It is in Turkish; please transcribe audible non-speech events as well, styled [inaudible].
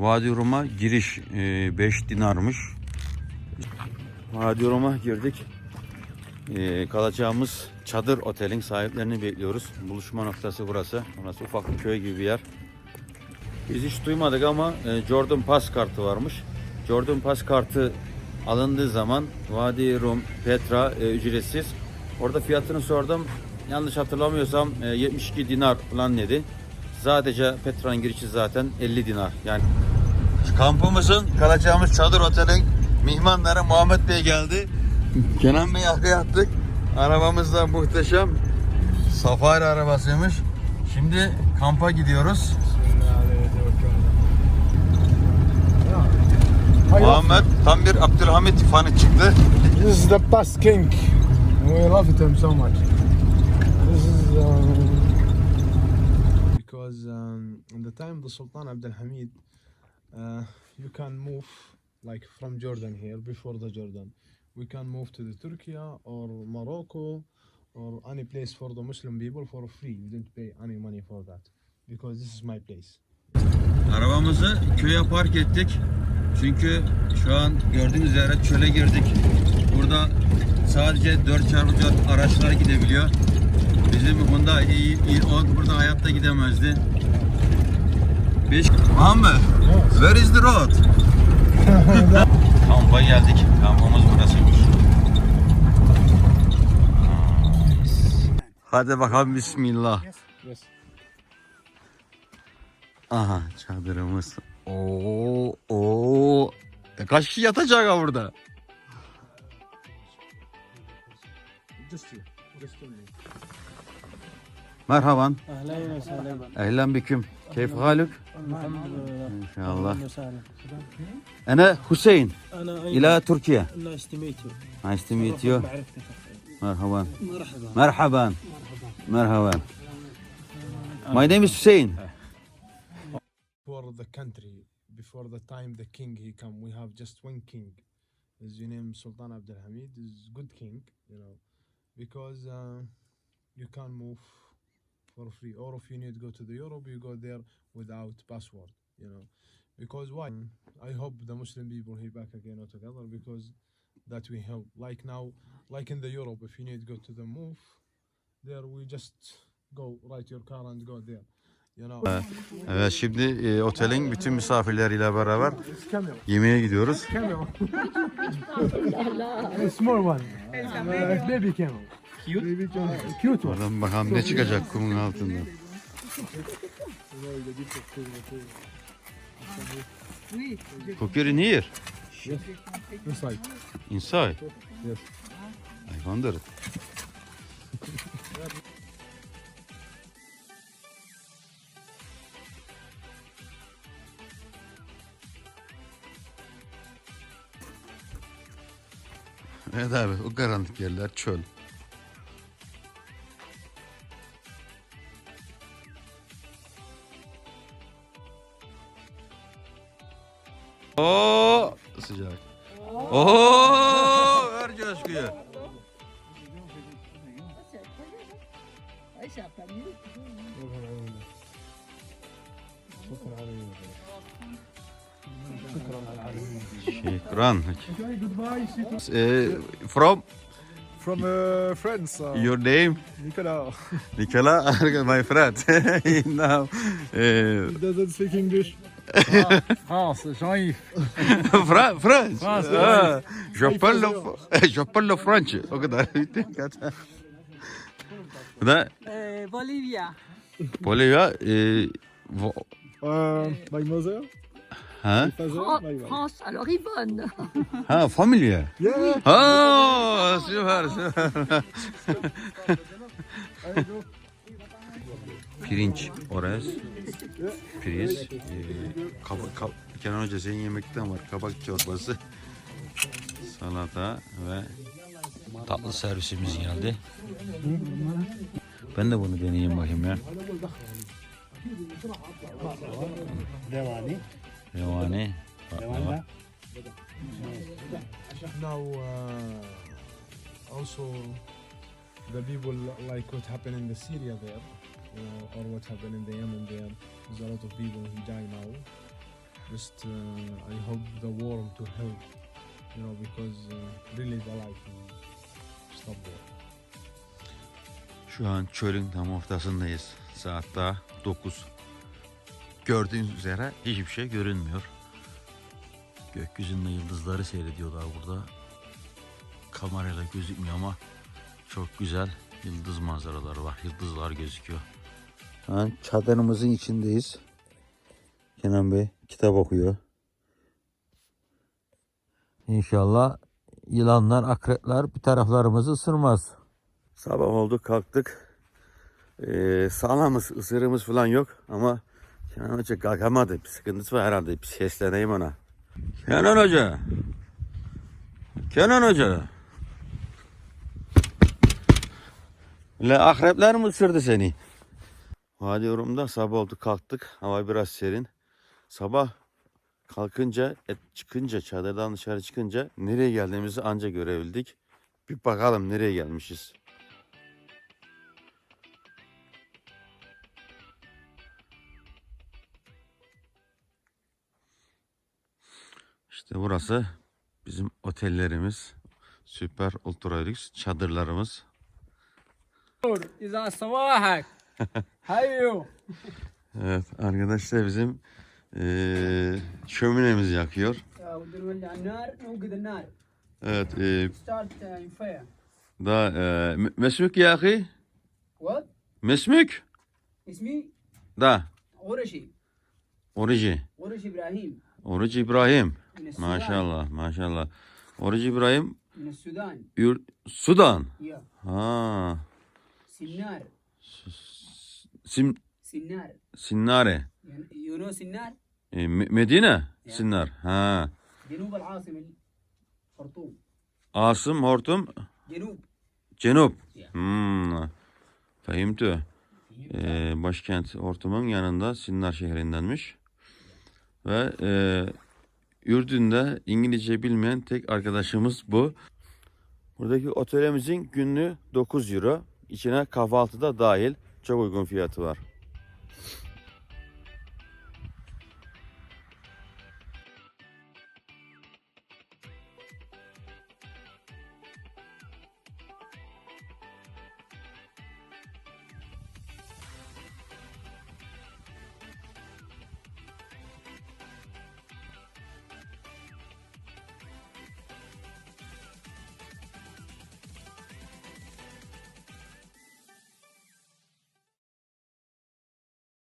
Vadi Rum'a giriş 5 dinarmış. Vadi Rum'a girdik. E, kalacağımız çadır otelin sahiplerini bekliyoruz. Buluşma noktası burası. Burası ufak bir köy gibi bir yer. Biz hiç duymadık ama e, Jordan Pass kartı varmış. Jordan Pass kartı alındığı zaman Vadi Rum, Petra e, ücretsiz. Orada fiyatını sordum. Yanlış hatırlamıyorsam e, 72 dinar falan dedi. Sadece Petra'nın girişi zaten 50 dinar. Yani kampımızın kalacağımız çadır otelin mihmanları Muhammed Bey geldi. [laughs] Kenan Bey arkaya attık. Arabamız da muhteşem. Safari arabasıymış. Şimdi kampa gidiyoruz. Muhammed tam bir Abdülhamit fanı çıktı. This is the past king. We loved him so much. This is um, because um, in the time the Sultan Abdulhamid, uh, you can move like from Jordan here before the Jordan. We can move to the Turkey or Morocco or any place for the Muslim people for free. You didn't pay any money for that because this is my place. Arabamızı köye park ettik. Çünkü şu an gördüğünüz üzere çöle girdik. Burada sadece 4x4 araçlar gidebiliyor. Bizim Honda i, i10 burada hayatta gidemezdi. Muhammed, where is the road? Kampa geldik. Kampımız burasıymış. Hadi bakalım bismillah. Yes. Aha çadırımız. Oo, oo. E, kaç kişi yatacak ha burada? Just you. Just you. Merhaban. Ehlen ve sehlen. Ehlen biküm. Keyif halük? İnşallah. Ana Hüseyin. İla Türkiye. Nice to meet you. Nice. Merhaban. Merhaban. Merhaban. My name is Hüseyin. For the country, before the time the king he come, we have just one king. His name Sultan Abdul Hamid is good king, you know, because uh, you can't move for free or if you need to go to the europe you go there without password you know because why i hope the muslim people here back again all together because that we help like now like in the europe if you need to go to the move there we just go write your car and go there you know Evet şimdi e, otelin bütün misafirleriyle beraber yemeğe gidiyoruz. Camel. [laughs] Small one. Uh, baby camel. Cute? Cute one. Oradan bakalım ne çıkacak kumun altından. Cooker in here. Inside. Inside. Yes. I wonder. Evet abi o karanlık yerler çöl. Oo sıcak. Oo ver coşkuyu. Şükran. Eh, from From uh, France, uh, your name? Nicolas. Nicola, [laughs] my friend. [laughs] Now, eh, Doesn't speak English. France, Jean-Yves. [laughs] France. France. Ah, ha, Je parle, [laughs] je parle French. O kadar. Bu da Bolivya. Bolivya. E, Vo- Euh, ha? my father, my. France. Alors Yvonne. Ah, ha, familya. Yeah, oh, Ha, süper, süper. [laughs] Pirinç, orez. Priz. E, kabak, Kenan Hoca senin yemekten var. Kabak çorbası, salata ve tatlı servisimiz geldi. Ben de bunu deneyeyim bakayım ya. Devani. Devani. Devani. Now uh, also the people like what happened in the Syria there know, or what happened in the Yemen there. There's a lot of people who die now. just uh, I hope the worm to help, you know, because uh, really the life stop there. Şu an çölün tam ortasındayız. Saat daha 9. Gördüğünüz üzere hiçbir şey görünmüyor. Gökyüzünde yıldızları seyrediyorlar burada. Kamerayla gözükmüyor ama çok güzel yıldız manzaraları var. Yıldızlar gözüküyor. Çadırımızın içindeyiz. Kenan Bey kitap okuyor. İnşallah yılanlar, akrepler bir taraflarımızı ısırmaz. Sabah oldu kalktık. Ee, sağlamız, ısırığımız falan yok ama Kenan Hoca kalkamadı. Bir sıkıntısı var herhalde. Bir sesleneyim ona. Kenan Hoca. Kenan Hoca. Le akrepler mi ısırdı seni? Vadi Yorum'da sabah oldu kalktık. Hava biraz serin. Sabah kalkınca, et çıkınca, çadırdan dışarı çıkınca nereye geldiğimizi anca görebildik. Bir bakalım nereye gelmişiz. İşte burası bizim otellerimiz. Süper ultra lüks çadırlarımız. İza sabahak. هيو Evet arkadaşlar bizim eee şöminemiz yakıyor. ونولع النار نوقد النار Evet eee ستارت فاير da eee m- mesmük ya ahi? وات Mesmük? اسمي Da. غرشي Orucu. غرش ابراهيم Orucu İbrahim. من السودان Maşallah maşallah. Orucu İbrahim من السودان Ür- Sudan. يا Ha. سنار Sim سنار Sinnare. يو نو سنار E, Me- Medine. Sinnar. Ha. جنوب العاصمة الخرطوم Asım Hortum جنوب Cenup. Ya. Hmm. Fehimtü. Ee, başkent Hortum'un yanında Sinnar şehrindenmiş. Ve e, Ürdün'de İngilizce bilmeyen tek arkadaşımız bu. Buradaki otelimizin günlüğü 9 euro. İçine kahvaltı da dahil. Çok uygun fiyatı var.